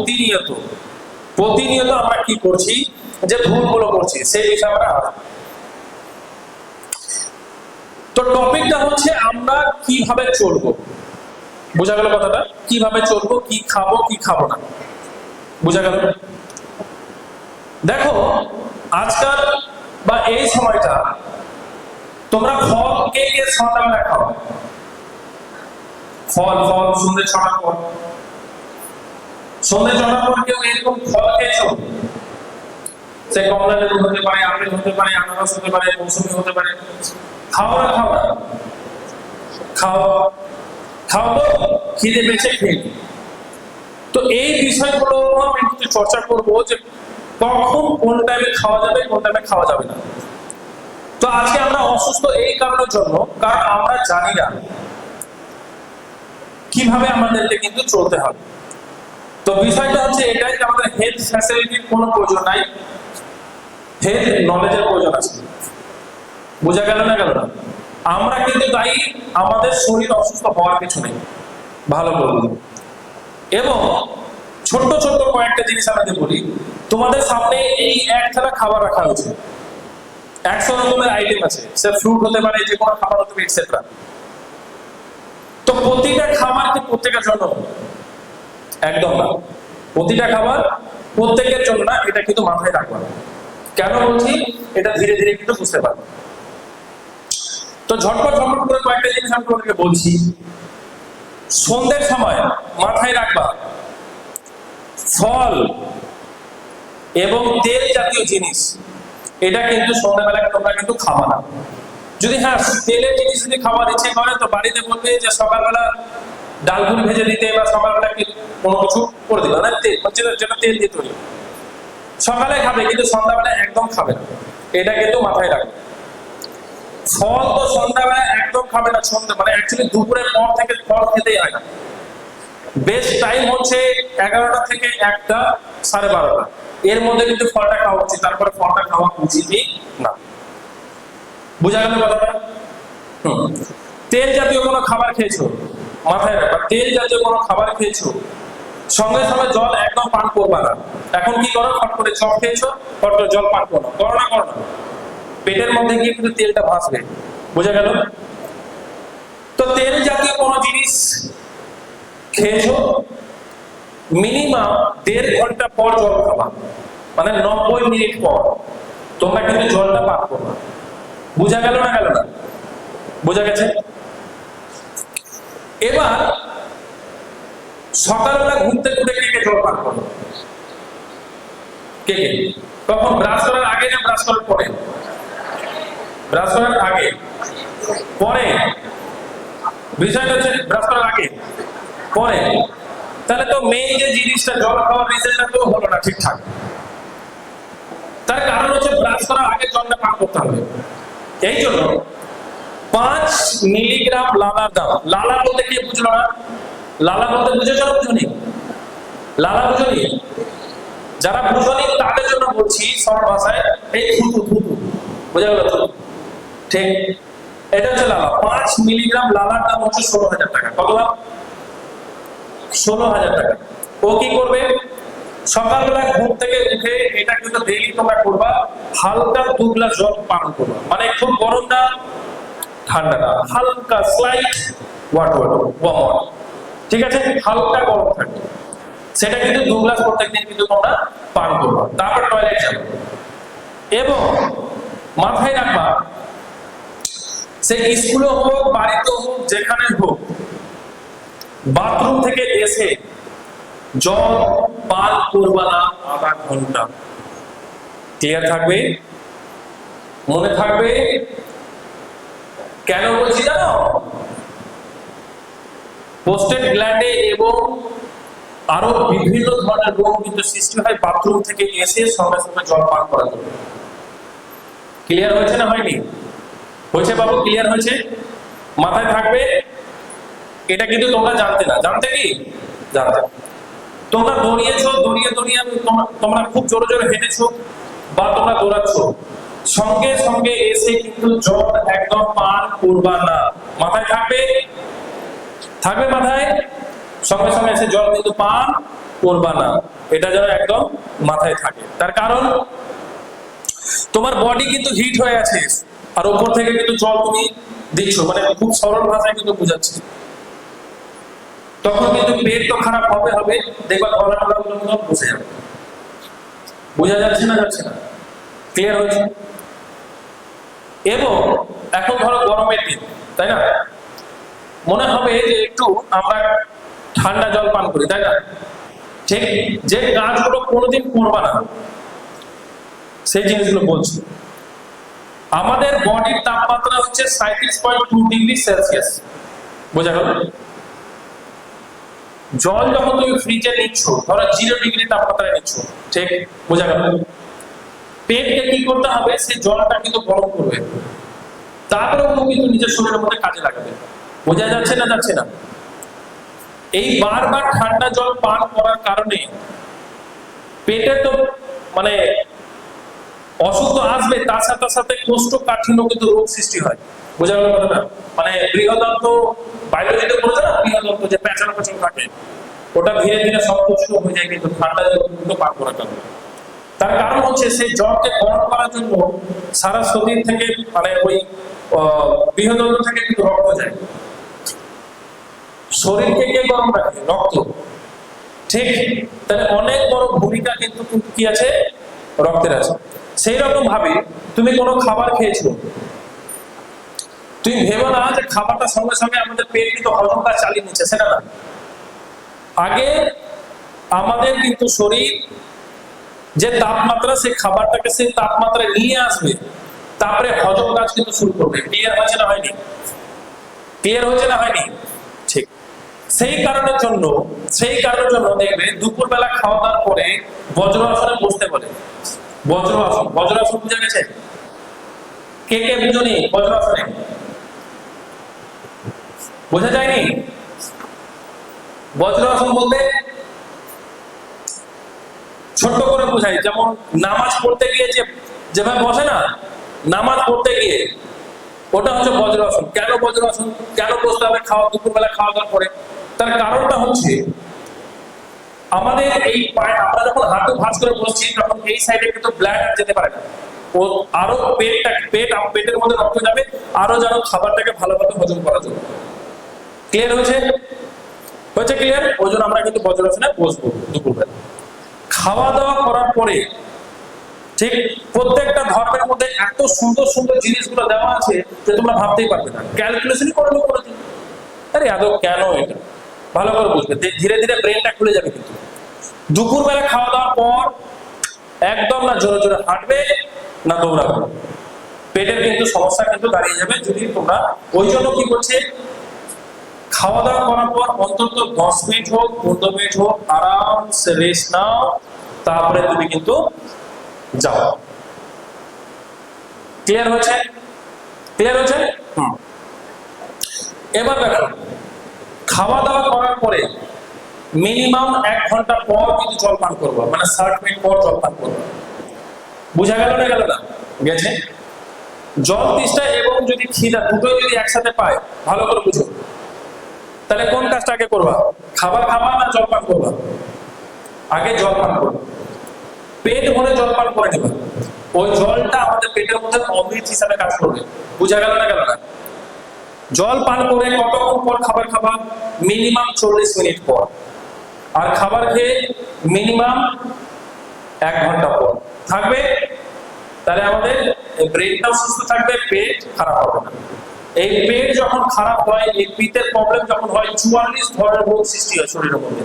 প্রতিনিয়ত প্রতিনিয়ত আমরা কি করছি? যে ভুলগুলো করছি, সেই বিষয়ে আমরা তো টপিকটা হচ্ছে আমরা কীভাবে চলবো? বোঝা গেল কথাটা? কীভাবে চলবো, কি খাব কি খাব না? বোঝা গেল? দেখো, আজকাল বা এই সময়টা তোমরা ফল কে কে সন্ধ্যাবেলা খাও? ফল ফল, সন্ধ্যে ছটার পর সন্ধ্যে ছটার পর কেউ এরকম ফল খেয়েছো? সে কমলা লেবু হতে পারে আপেল হতে পারে, আনারস হতে পারে, মৌসুমি হতে পারে। খাও না খাও না। খাও। খাও তো, খিদে বেঁচে খেয়ে তো এই বিষয়গুলো আমি একটু চর্চা করব যে কখন কোন টাইমে খাওয়া যাবে, কোন টাইমে খাওয়া যাবে না। তো আজকে আমরা অসুস্থ এই কারণের জন্য, কারণ আমরা জানি না কীভাবে আমাদেরকে কিন্তু চলতে হবে। তো বিষয়টা হচ্ছে এটাই যে আমাদের হেলথ ফ্যাসিলিটির কোনো প্রয়োজন নাই। হেলথ নলেজের প্রয়োজন আছে। বোঝা গেল না গেল? না আমরা কিন্তু তাই আমাদের শরীর অসুস্থ হওয়ার কিছু নেই। ভালো করে বুঝুন। এবং ছোট্ট ছোট্ট কয়েকটা জিনিস আমাদের বলি, তোমাদের সামনে এই এক থালা খাবার রাখা হয়েছে। একশো রকমের আইটেম আছে। সে ফ্রুট হতে পারে, যে কোনো খাবার হতে পারে এক্সেট্রা তো প্রতিটা খাবার কি প্রত্যেকের জন্য একদম না। প্রতিটা খাবার প্রত্যেকের জন্য না, এটা কিন্তু মাথায় রাখবা। কেন বলছি? এটা ধীরে ধীরে কিন্তু বুঝতে পারবে। তো ঝটপট ঝটপট করে কয়েকটা জিনিস আমি তোমাদেরকে বলছি। সন্ধ্যের সময় মাথায় রাখবা, ফল এবং তেল জাতীয় জিনিস, এটা কিন্তু সন্ধ্যাবেলা তোমরা কিন্তু খাবা না। যদি হ্যাঁ তেলের জিনিস যদি খাবার ইচ্ছে করে, তো বাড়িতে বলবে যে সকালবেলা ডালগুলি ভেজে দিতে বা সকালবেলা কোনো কিছু করে দিবে। না তেল মানে যেটা যেটা তেল দিয়ে তৈরি। সকালে খাবে, কিন্তু সন্ধ্যাবেলা একদম খাবে না। এটা কিন্তু মাথায় রাখবে। ফল তো সন্ধ্যাবেলা একদম খাবে না, সন্ধ্যা মানে অ্যাকচুয়ালি দুপুরের পর থেকে ফল খেতেই হয় না। বেস্ট টাইম হচ্ছে এগারোটা থেকে একটা, সাড়ে বারোটা। এর মধ্যে কিন্তু ফলটা খাওয়া উচিত, তারপরে ফলটা খাওয়া উচিতই না। বুঝা গেল কথাটা? হুম। তেল জাতীয় কোনো খাবার খেয়েছো? মাথায় রাখবা, তেল জাতীয় কোনো খাবার খেয়েছো? সঙ্গে সঙ্গে জল একদম পান করবা না। এখন কি করো? ফট করে জল খেয়েছো ফট করে জল পান করো। করো না করো না। পেটের মধ্যে গিয়ে কিন্তু তেলটা ভাসবে। বোঝা গেল? তো তেল জাতীয় কোনো জিনিস খেয়েছো? মিনিমাম দেড় ঘণ্টা পর জল খাবা। মানে নব্বই মিনিট পর। তোমরা কিন্তু জলটা পান করবা। বোঝা গেল না গেল না? বোঝা গেছে? এবার সকালবেলা ঘুরতে ঘুরতে কে কে জল পান করো? কে কে? কখন ব্রাশ করার আগে না ব্রাশ করার পরে? ব্রাশ করার আগে। পরে? বিষয়টা হচ্ছে ব্রাশ করার আগে। পরে? তাহলে তো মেইন যে জিনিসটা জল খাওয়ার রিজনটা তো হলো না ঠিকঠাক। তার কারণ হচ্ছে ব্রাশ করার আগে জলটা পান করতে হবে। এই জন্য পাঁচ মিলিগ্রাম লালার দাম। লালা বলতে কি বুঝলো না? লালা বলতে বুঝেছ বুঝুনি? লালা বুঝুনি? যারা বুঝনি, তাদের জন্য বলছি সরল ভাষায়, এই থুতু থুতু। বোঝা গেল ঠিক। এটা হচ্ছে লালা। পাঁচ মিলিগ্রাম লালার দাম হচ্ছে ষোলো হাজার টাকা। কত দাম ষোলো হাজার টাকা। ও কি করবে? সকালবেলা ঘুম থেকে উঠে এটা কিন্তু ডেইলি তোমরা করবা, হালকা দু গ্লাস জল পান করবা। মানে খুব গরম না? ঠান্ডা না, হালকা স্লাইট ওয়াট ওয়াট ঠিক আছে? হালকা গরম থাকবে সেটা কিন্তু দু গ্লাস প্রত্যেকদিন কিন্তু তোমরা পান করবা। তারপর টয়লেট যাবে এবং মাথায় রাখবা, সে স্কুলে হোক, বাড়িতে হোক, যেখানে হোক বাথরুম থেকে এসে জল পান করবা না আধা ঘণ্টা। ক্লিয়ার থাকবে? মনে থাকবে? কেন বলছি জানো? পোস্টেড গ্ল্যান্ডে এবং আরও বিভিন্ন ধরনের রোগ কিন্তু সৃষ্টি হয় বাথরুম থেকে এসে সঙ্গে সঙ্গে জল পান করা জন্য। ক্লিয়ার হয়েছে না হয়নি? হয়েছে বাবু ক্লিয়ার হয়েছে? মাথায় থাকবে? এটা কিন্তু তোমরা জানতে না। জানতে কি? জানতে। তোমরা দৌড়িয়েছো, দৌড়িয়ে দৌড়িয়ে তোমরা খুব জোরে জোরে হেঁটেছো বা তোমরা দৌড়াচ্ছ। সঙ্গে সঙ্গে এসে কিন্তু জল একদম পান করবা না। মাথায় থাকবে? থাকবে মাথায়? সঙ্গে সঙ্গে এসে জল কিন্তু পান করবা না। এটা যেন একদম মাথায় থাকে। তার কারণ, তোমার বডি কিন্তু হিট হয়ে আছে। আর ওপর থেকে কিন্তু জল তুমি দিচ্ছ। মানে খুব সরল ভাষায় কিন্তু বুঝাচ্ছি। তখন কিন্তু পেট তো খারাপ হবে হবে। দেখবা গলা টলা বসে যাবে। বোঝা যাচ্ছে না যাচ্ছে না? ক্লিয়ার হয়েছে? এবং এখন ধরো গরমের দিন, তাই না? মনে হবে যে একটু আমরা ঠান্ডা জল পান করি, তাই না? ঠিক যে কাজগুলো কোনোদিন করবা না, সেই জিনিসগুলো বলছি। আমাদের বডির তাপমাত্রা হচ্ছে সাঁত্রিশ পয়েন্ট টু ডিগ্রি সেলসিয়াস। বোঝা গেল? জল যখন তুমি ফ্রিজে নিচ্ছ, ধরো জিরো ডিগ্রি তাপমাত্রায় নিচ্ছ, ঠিক? বোঝা গেল? পেটকে কি করতে হবে? সেই জলটা কিন্তু গরম করবে। তারপরে ও কিন্তু নিজের শরীরের মধ্যে কাজে লাগাবে। বোঝা যাচ্ছে না যাচ্ছে না? এই বারবার ঠান্ডা জল পান করার কারণে পেটে তো মানে অসুখ তো আসবে, তার সাথে সাথে কোষ্ঠকাঠিন্য কিন্তু রোগ সৃষ্টি হয়। বোঝা গেল কথাটা? মানে বৃহদন্ত বায়োলজিতে বলছে না বৃহদন্ত যে পেঁচানো পেছন থাকে ওটা ধীরে ধীরে সংকুষ্ট হয়ে যায়, কিন্তু ঠান্ডা জল কিন্তু পান করার কারণে। তার কারণ হচ্ছে সেই জলকে গরম করার জন্য সারা শরীর থেকে মানে ওই বৃহদন্ত থেকে কিন্তু রক্ত যায়। শরীরকে কে গরম রাখে? রক্ত। ঠিক? তাহলে অনেক বড় ভূমিকা কিন্তু কি আছে? রক্তের আছে। সেই রকম ভাবে তুমি কোনো খাবার খেয়েছো? তুমি ভেবো না যে খাবারটা সঙ্গে সঙ্গে আমাদের পেট কিন্তু হজম কাজ চালিয়ে নিচ্ছে, সেটা না। আগে আমাদের কিন্তু শরীর যে তাপমাত্রা, সেই খাবারটাকে সেই তাপমাত্রায় নিয়ে আসবে, তারপরে হজম কাজ কিন্তু শুরু করবে। ক্লিয়ার হয়েছে না হয়নি? ক্লিয়ার হয়েছে না হয়নি? ঠিক। সেই কারণের জন্য, সেই কারণের জন্য দেখবে দুপুরবেলা খাওয়া দাওয়ার পরে বজ্র আসনে বসতে বলে। বজ্র আসন বজ্র আসন বুঝা গেছে? কে কে বুঝুনি বজ্র আসনে? বোঝা যায়নি? বজ্র আসন বলতে ছোট্ট করে বোঝাই, যেমন নামাজ পড়তে গিয়ে যে, যেভাবে বসে না, নামাজ পড়তে গিয়ে, ওটা হচ্ছে বজ্রাসন কেন বজ্রাসন কেন বসতে হবে? খাওয়া, দুপুরবেলা খাওয়া দাওয়া করে। তার কারণটা হচ্ছে, আমাদের এই পায়ে, আমরা যখন হাঁটু ভাঁজ করে বসছি, তখন এই সাইডে কিন্তু ব্লাড যেতে পারে না। ও আরও পেটটা, পেট পেটের মধ্যে রক্ত যাবে, আরও যেন খাবারটাকে ভালোভাবে হজম করা যাবে ক্লিয়ার হয়েছে? হয়েছে ক্লিয়ার ওই জন্য আমরা কিন্তু বজ্রাসনে বসবো দুপুরবেলা। খাওয়া দাওয়া করার পরে ঠিক প্রত্যেকটা ধর্মের মধ্যে এত সুন্দর সুন্দর জিনিসগুলো দেওয়া আছে যে তোমরা ভাবতেই পারবে না। ক্যালকুলেশনই করে নি কোনোদিন আরে আদৌ কেন এটা? ভালো করে বুঝবে। ধীরে ধীরে ব্রেনটা খুলে যাবে কিন্তু। দুপুরবেলা খাওয়া দাওয়ার পর একদম না জোরে জোরে হাঁটবে না দৌড়াবে। পেটের কিন্তু সমস্যা কিন্তু দাঁড়িয়ে যাবে যদি তোমরা ওই জন্য কি করছে? খাওয়া দাওয়া করার পর অন্তত দশ মিনিট হোক, পনেরো মিনিট হোক, আরামসে রেস্ট নাও। তারপরে তুমি কিন্তু যাও। ক্লিয়ার হয়েছে? ক্লিয়ার হয়েছে। এবার দেখো খাওয়া দাওয়া করার পরে মিনিমাম এক ঘণ্টা পর কিন্তু জল পান করব মানে ষাট মিনিট পর জল পান করব। বুঝা গেল না গেল না? গেছে? জল তেষ্টা এবং যদি খিদা, দুটোই যদি একসাথে পায়, ভালো করে বুঝো। তাহলে কোন কাজটা আগে করবা? খাবার খাবা না জল পান করবা? আগে জল পান করবা। পেট ভরে জল পান করে নেবা ওই জলটা আমাদের পেটের মধ্যে অমৃত হিসাবে কাজ করবে। বুঝা গেল না গেল না জল পান করে কতক্ষণ পর খাবার খাবা? মিনিমাম চল্লিশ মিনিট পর। আর খাবার খেয়ে মিনিমাম এক ঘণ্টা পর। থাকবে? তাহলে আমাদের ব্রেনটাও সুস্থ থাকবে, পেট খারাপ হবে না। এই পেট যখন খারাপ হয়, এই পিতের প্রবলেম যখন হয়, চুয়াল্লিশ ধরনের রোগ সৃষ্টি হয় শরীরের মধ্যে।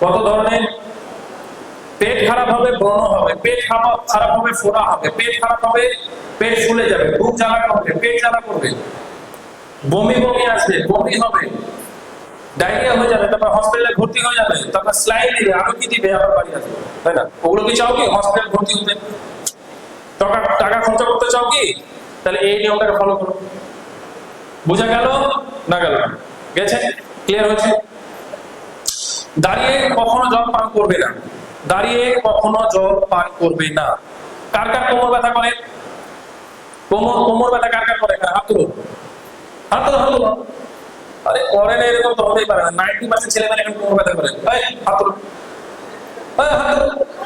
কত ধরনের? পেট খারাপ হবে, ব্রণ হবে। পেট খারাপ খারাপ হবে, ফোড়া হবে। পেট খারাপ হবে, পেট ফুলে যাবে, বুক জ্বালা করবে, পেট জ্বালা করবে। বমি বমি আসবে, বমি হবে। ডায়রিয়া হয়ে যাবে, তারপর হসপিটালে ভর্তি হয়ে যাবে, তারপর দিবে, আরও কি দিবে, আবার বাড়ি আসবে, তাই না? ওগুলো কি চাও কি? হসপিটাল ভর্তি হতে। টাকা টাকা খরচা করতে চাও কি? তাহলে এই নিয়মটাকে ফলো করো। বোঝা গেল না গেল? গেছে? ক্লিয়ার হয়েছে? দাঁড়িয়ে কখনো জল পান করবে না। দাঁড়িয়ে কখনো জল পান করবে না। কার কার কোমর ব্যথা করে? কোমর কোমর ব্যথা কার কার করে? হাত হাত হাত আরে করে না, এরকম তো হতেই পারে না। নাইনটি ছেলে মেয়ে এখন কোমর ব্যথা করে। হাত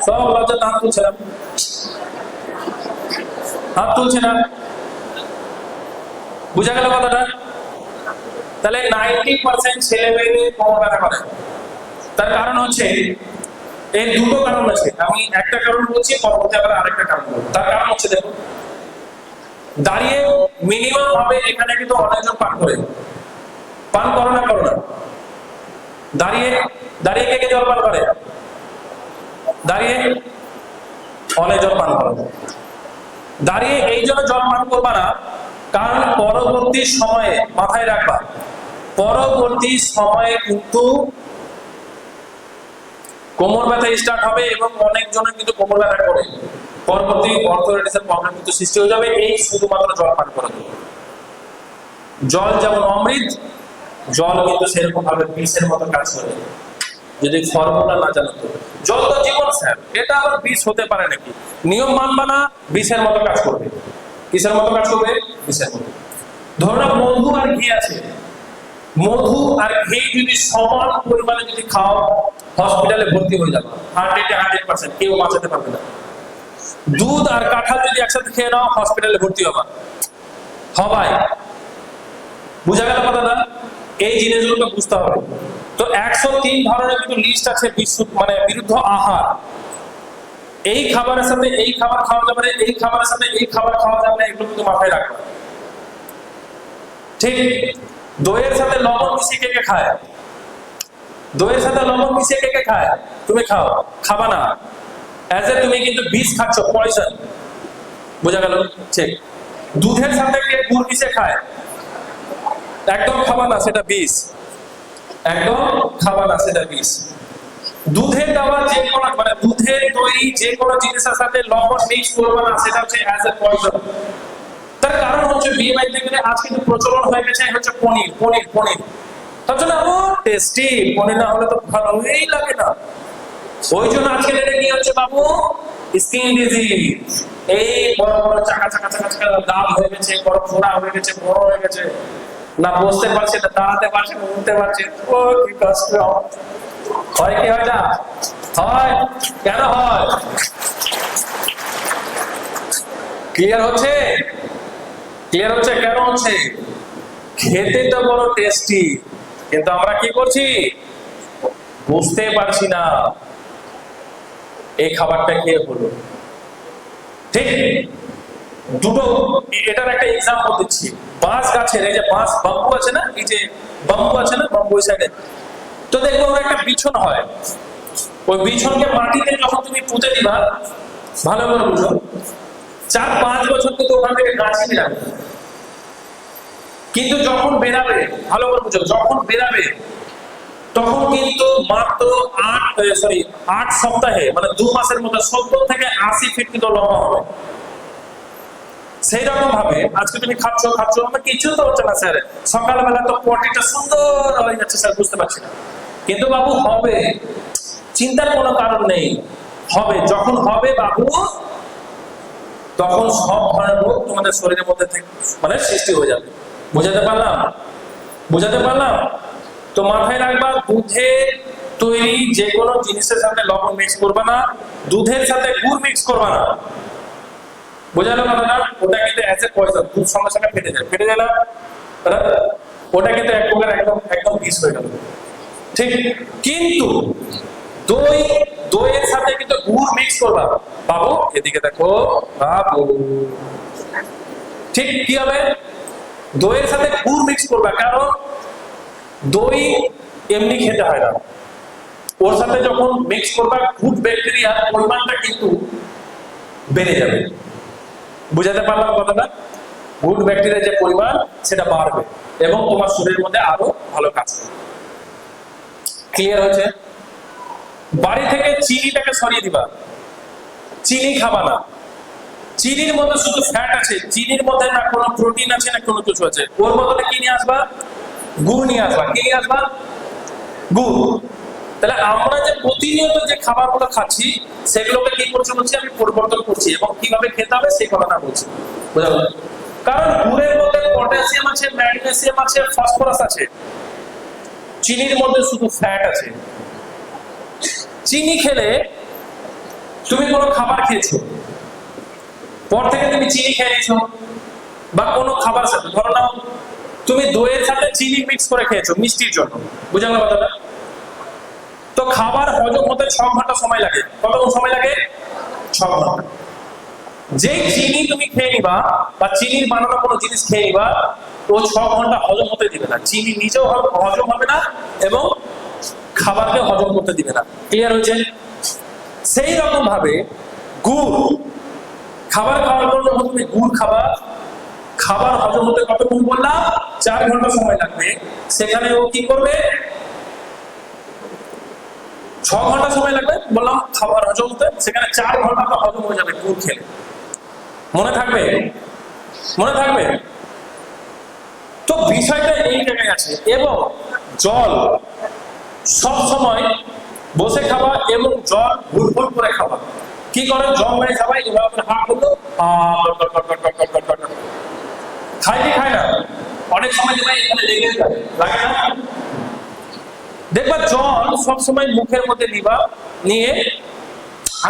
সব হাত তুলছে না। হাত তুলছে না। বুঝা গেল কথাটা? তাহলে নাইনটি পার্সেন্ট ছেলে মেয়ে কোমর ব্যথা করে। তার কারণ হচ্ছে এর দুটো কারণ আছে। আমি একটা কারণ বলছি, পরবর্তী আবার আরেকটা কারণ বলব। তার কারণ হচ্ছে দেখো দাঁড়িয়ে মিনিমাম ভাবে এখানে কিন্তু অনেকজন পান করে। পান করো না করো না। দাঁড়িয়ে দাঁড়িয়ে কে কে জল পান করে? দাঁড়িয়ে অনেকজন পান করে। দাঁড়িয়ে এই জন্য জল পান করবা না, কারণ পরবর্তী সময়ে মাথায় রাখবা, পরবর্তী সময়ে কিন্তু কোমর ব্যথা স্টার্ট হবে এবং অনেকজনের কিন্তু কোমর ব্যথা করে। পরবর্তী অর্থোরাইটিসের প্রবলেম কিন্তু সৃষ্টি হয়ে যাবে। এই শুধুমাত্র জল পান করে জল যেমন অমৃত, জল কিন্তু সেরকম ভাবে বিষের মতো কাজ করে। যদি ফর্মুলা না জানো তো। জল তো জীবন, স্যার। এটা আবার বিষ হতে পারে নাকি? নিয়ম মানবা না, বিষের মতো কাজ করবে। কিসের মতো কাজ করবে? বিষের মতো। ধরো মধু আর ঘি আছে। মধু আর ঘি যদি সমান পরিমাণে যদি খাও হসপিটালে ভর্তি হয়ে যাবে। হান্ড্রেড হান্ড্রেড পার্সেন্ট কেউ বাঁচাতে পারবে না। দুধ আর কাঁঠাল যদি একসাথে খেয়ে নাও হসপিটালে ভর্তি হবা। হবাই বুঝা গেল কথাটা? এই জিনিসগুলোকে বুঝতে হবে। তো একশো তিন ধরনের কিন্তু লিস্ট আছে বিশ্ব মানে বিরুদ্ধ আহার। এই খাবারের সাথে এই খাবার খাওয়া যাবে না, এই খাবারের সাথে এই খাবার খাওয়া যাবে না, এগুলো কিন্তু মাথায় রাখবে। ঠিক? দইয়ের সাথে লবণ মিশিয়ে কে কে খায়? দইয়ের সাথে লবণ মিশিয়ে কে কে খায়? তুমি খাও, খাবা না। অ্যাজ এ তুমি কিন্তু বিষ খাচ্ছ পয়সন বোঝা গেল? ঠিক দুধের সাথে কে গুড় মিশিয়ে খায়? একদম খাবা না, সেটা বিষ। একদম খাবা না, সেটা বিষ। দুধের দেওয়া যে কোনো মানে দুধের তৈরি যে কোনো জিনিসের সাথে লবণ মিক্স করবে না, সেটা হচ্ছে অ্যাজ এ পয়জন তার কারণ হচ্ছে বিয়ে বাড়িতে গেলে আজ কিন্তু প্রচলন হয়ে গেছে হচ্ছে পনির পনির পনির। তার জন্য টেস্টি পনির না হলে তো লাগে না। ওই জন্য আজকে কি হচ্ছে বাবু স্কিন ডিজিজ এই বড় বড় চাকা চাকা চাকা চাকা দাগ হয়ে গেছে, বড় ফোড়া হয়ে গেছে, বড় হয়ে গেছে। না বসতে পারছে, না দাঁড়াতে পারছে, না উঠতে পারছে। ও, কি কষ্ট। হয় কি, হয় না? হয়। কেন হয়? ক্লিয়ার হচ্ছে? ক্লিয়ার হচ্ছে? কেন হচ্ছে? খেতে তো বড় টেস্টি কিন্তু আমরা কি করছি? বুঝতে পারছি না। এই খাবারটা খেয়ে হলো ঠিক? দুটো, এটার একটা এক্সাম্পল দিচ্ছি। বাঁশ গাছের, এই যে বাঁশ বাম্বু আছে না? এই যে বাম্বু আছে না? বাম্বু সাইডে তো দেখব ওর একটা বিছন হয়। ওই বিছনকে মাটিতে যখন তুমি পুঁতে দিবা, ভালো করে বুঝো। চার পাঁচ বছর কিন্তু ওখান থেকে গাছই বেরাবে কিন্তু যখন বেরাবে, ভালো করে বুঝো, যখন বেরাবে, তখন কিন্তু মাত্র আট সরি আট সপ্তাহে মানে দু মাসের মধ্যে সত্তর থেকে আশি ফিট কিন্তু লম্বা হবে। সেই রকম ভাবে, আজকে তুমি খাচ্ছ খাচ্ছ আমার কিছু তো হচ্ছে না, স্যার? সকালবেলা তো পটিটা সুন্দর হয়ে যাচ্ছে, স্যার, বুঝতে পারছি না। কিন্তু বাবু, হবে। চিন্তার কোনো কারণ নেই। হবে, যখন হবে বাবু, তখন সব ধরনের রোগ তোমাদের শরীরের মধ্যে মানে সৃষ্টি হয়ে যাবে। বুঝাতে পারলাম? বুঝাতে পারলাম? তো মাথায় রাখবা দুধের তৈরি যে কোনো জিনিসের সাথে লবণ মিক্স করবে না, দুধের সাথে গুড় মিক্স করবে না। বোঝালো কথাটা? ওটা কিন্তু অ্যাজ এ পয়সা দুধ সঙ্গে সঙ্গে ফেটে যায়। ফেটে গেল? ওটা কিন্তু এক প্রকার একদম একদম বিষ হয়ে গেল। ঠিক? কিন্তু দই, দইয়ের সাথে কিন্তু গুড় মিক্স করবা। বাবু, এদিকে দেখো, বাবু। ঠিক কি হবে? দইয়ের সাথে গুড় মিক্স করবা, কারণ দই এমনি খেতে হয় না। ওর সাথে যখন মিক্স করবা গুড ব্যাকটেরিয়ার পরিমাণটা কিন্তু বেড়ে যাবে। বুঝাতে পারলাম কথাটা? গুড ব্যাকটেরিয়ার যে পরিমাণ, সেটা বাড়বে এবং তোমার শরীরের মধ্যে আরও ভালো কাজ করবে। ক্লিয়ার হয়েছে? বাড়ি থেকে চিনিটাকে সরিয়ে দিবা। চিনি খাবা না। চিনির মধ্যে শুধু ফ্যাট আছে, চিনির মধ্যে না কোনো প্রোটিন আছে না কোনো কিছু আছে। ওর মধ্যে কি নিয়ে আসবা? গুড় নিয়ে আসবা। কি নিয়ে আসবা? গুড়। তাহলে আমরা যে প্রতিনিয়ত যে খাবারগুলো খাচ্ছি, সেগুলোকে কি করছি বলছি? আমি পরিবর্তন করছি এবং কীভাবে খেতে হবে সেই কথাটা বলছি। বুঝা গেল? কারণ গুড়ের মধ্যে পটাশিয়াম আছে ম্যাগনেসিয়াম আছে ফসফরাস আছে। চিনির মধ্যে শুধু ফ্যাট আছে। চিনি খেলে তুমি কোনো খাবার খেয়েছো? পর থেকে তুমি চিনি খেয়ে নিয়েছো বা কোনো খাবার সাথে ধরো নাও, তুমি দইয়ের সাথে চিনি মিক্স করে খেয়েছো মিষ্টির জন্য। বুঝা গেল কথাটা? তো খাবার হজম হতে ছ ঘণ্টা সময় লাগে। কতক্ষণ সময় লাগে? ছ ঘণ্টা। যেই চিনি তুমি খেয়ে নিবা বা চিনির বানানো কোনো জিনিস খেয়ে নিবা, ও ছ ঘণ্টা হজম হতে দিবে না। চিনি নিজেও হজম হবে না এবং খাবারকে হজম করতে দিবে না। ক্লিয়ার হয়েছে? সেই রকম ভাবে গুড় খাবার খাওয়ার পর যখন তুমি গুড় খাবা। খাবার হজম হতে কতক্ষণ বললাম? চার ঘণ্টা সময় লাগবে। সেখানে ও কি করবে? ছ ঘণ্টা সময় লাগবে। বললাম, খাবার হজম হতে। সেখানে চার ঘণ্টা তো হজম হয়ে যাবে গুড় খেলে। মনে থাকবে? মনে থাকবে? তো বিষয়টা এই জায়গায় আছে। এবং জল সব সময় বসে খাওয়া এবং জল ভুলভুল করে খাওয়া। কি করে জল মেরে খাওয়াই এভাবে হাত করল খাই কি খায় না? অনেক সময় দেখবে এখানে লেগে যায়, লাগে না? দেখবা জল সব সময় মুখের মধ্যে নিবা, নিয়ে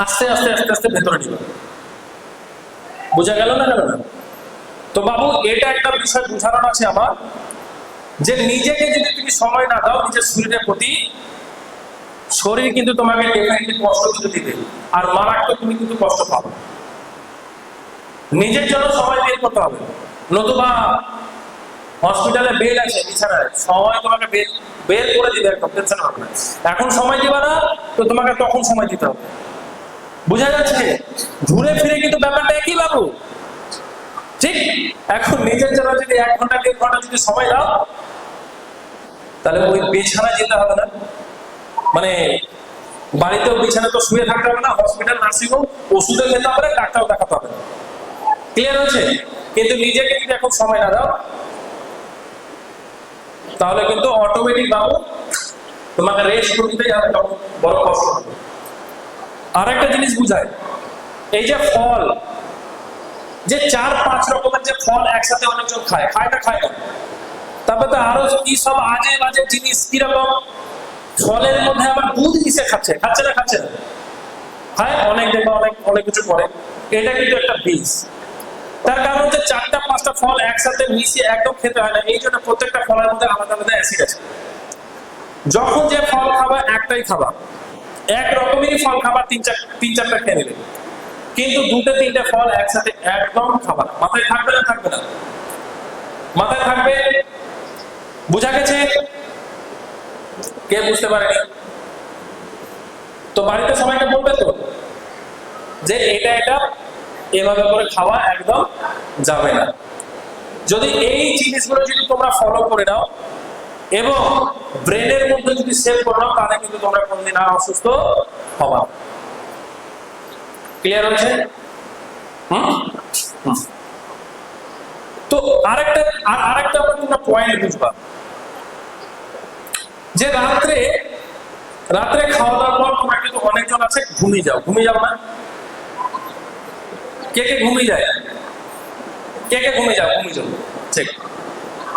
আস্তে আস্তে আস্তে আস্তে ভেতরে নিবা। বোঝা গেল না গেল না? তো বাবু, এটা একটা বিষয় বুঝানোর আছে আমার, যে নিজেকে যদি তুমি সময় না দাও, নিজের শরীরের প্রতি শরীর কিন্তু তোমাকে কষ্ট কিন্তু দিবে। আর মারাত্মক তুমি কিন্তু কষ্ট পাবে। নিজের জন্য সময় বের করতে হবে। নতুবা হসপিটালে বেড আছে, বিছানায়। সময় তোমাকে বের বের করে দিবে একদম টেনশন হবে না। এখন সময় দিবা না, তো তোমাকে তখন সময় দিতে হবে। বুঝা যাচ্ছে? ঘুরে ফিরে কিন্তু ব্যাপারটা একই বাবু। ঠিক? এখন নিজের জন্য যদি এক ঘণ্টা, দেড় ঘণ্টা যদি সময় দাও, তাহলে ওই বিছানা যেতে হবে না। মানে বাড়িতেও বিছানা তো শুয়ে থাকতে হবে না হসপিটাল নার্সিং হোম ওষুধও খেতে হবে না, ডাক্তারও দেখাতে হবে ক্লিয়ার হয়েছে? কিন্তু নিজেকে যদি এখন সময় না দাও, তাহলে কিন্তু অটোমেটিক বাবু তোমাকে রেস্ট করতে যাবে, তখন বড় কষ্ট হবে। আর একটা জিনিস বুঝায়, এই যে ফল, যে চার পাঁচ রকমের যে ফল একসাথে অনেকজন খায় খায় না খায় না। তারপরে তো আরও কি সব আজে বাজে জিনিস, কীরকম? ফলের মধ্যে আবার দুধ মিশে খাচ্ছে? খাচ্ছে না খাচ্ছে না? খায় অনেক দেখবা, অনেক অনেক কিছু করে। এটা কিন্তু একটা বীজ। তার কারণ হচ্ছে চারটা, পাঁচটা ফল একসাথে মিশিয়ে একদম খেতে হয় না। এই জন্য প্রত্যেকটা ফলের মধ্যে আলাদা আলাদা অ্যাসিড আছে। যখন যে ফল খাবা, একটাই খাবা। এক রকমেরই ফল খাবার তিন চার, তিন চারটা খেয়ে নেবে। কিন্তু দুটো, তিনটে ফল একসাথে একদম খাবার মাথায় থাকবে না থাকবে না। মাথায় থাকবে, বোঝা গেছে? কে বুঝতে পারেনি তো বাড়িতে সবাইকে বলবে তো যে এটা এটা এভাবে করে খাওয়া একদম যাবে না। যদি এই জিনিসগুলো যদি তোমরা ফলো করে নাও এবং ব্রেনের মধ্যে যদি সেভ করে নাও, তাহলে কিন্তু তোমরা কোনদিন আর অসুস্থ হবা ক্লিয়ার হয়েছে। তো আরেকটা, আর আরেকটা তোমরা পয়েন্ট বুঝবা। যে রাত্রে রাত্রে খাওয়া দাওয়ার পর তোমরা কিন্তু অনেকজন আছে, ঘুমিয়ে যাও। ঘুমিয়ে যাও না? কে কে ঘুমিয়ে যায়? কে কে ঘুমিয়ে যাও? ঘুমিয়ে যাও। ঠিক।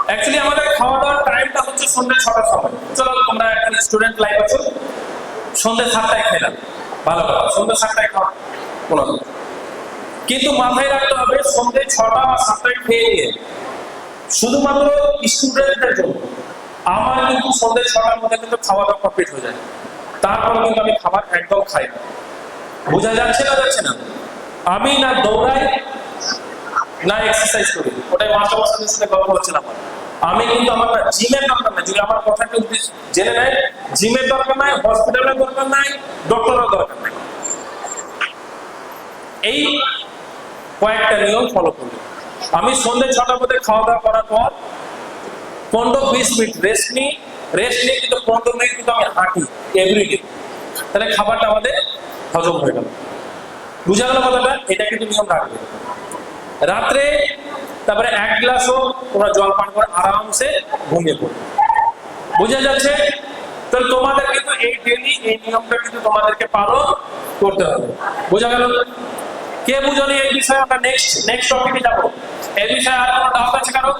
অ্যাকচুয়ালি আমাদের খাওয়া দাওয়ার টাইমটা হচ্ছে সন্ধ্যে ছটার সময়। চলো, তোমরা একটা স্টুডেন্ট লাইফ আছো। সন্ধ্যে সাতটায় খেলাম ভালো কথা। সন্ধ্যে সাতটায় খাওয়া কোনো কিন্তু মাথায় রাখতে হবে, সন্ধ্যে ছটা বা সাতটায় খেয়ে নিয়ে, শুধুমাত্র স্টুডেন্টদের জন্য। আমার কিন্তু সন্ধ্যে ছটার মধ্যে কিন্তু খাওয়া দাওয়া কমপ্লিট হয়ে যায়। তারপর কিন্তু আমি খাবার একদম খাই না। বোঝা যাচ্ছে না যাচ্ছে না? আমি না দৌড়াই, না এক্সারসাইজ করি। ওটাই মাস্টার মাস্টারদের সাথে গল্প হচ্ছিলাম আমার। আমি কিন্তু আমার জিমের দরকার নাই। যদি আমার কথা কেউ জেনে নেয়, জিমের দরকার নাই, হসপিটালের দরকার নাই, ডক্টরের দরকার নাই। এই কয়েকটা নিয়ম ফলো করবে আমি সন্ধ্যে ছটার মধ্যে খাওয়া দাওয়া করার পর পনেরো বিশ মিনিট রেস্ট নিই রেস্ট নিয়ে কিন্তু পনেরো মিনিট কিন্তু আমি হাঁটি এভরিডে তাহলে খাবারটা আমাদের হজম হয়ে গেল। বুঝা গেল কথাটা? এটা কিন্তু নিয়ম রাখবে। রাত্রে তারপরে এক গ্লাসও তোমরা জল পান করে আরামসে ঘুমিয়ে পড়বে বুঝা যাচ্ছে? তাহলে তোমাদের কিন্তু এই ডেলি এই নিয়মটা কিন্তু তোমাদেরকে পালন করতে হবে। বোঝা গেল? কে বুঝনি এই বিষয়ে? আমরা নেক্সট নেক্সট টপিকে যাব। এই বিষয়ে আর কোনো ডাউট আছে কারও?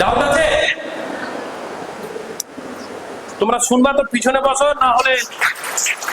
ডাউট আছে? তোমরা শুনবা তো পিছনে বসো না হলে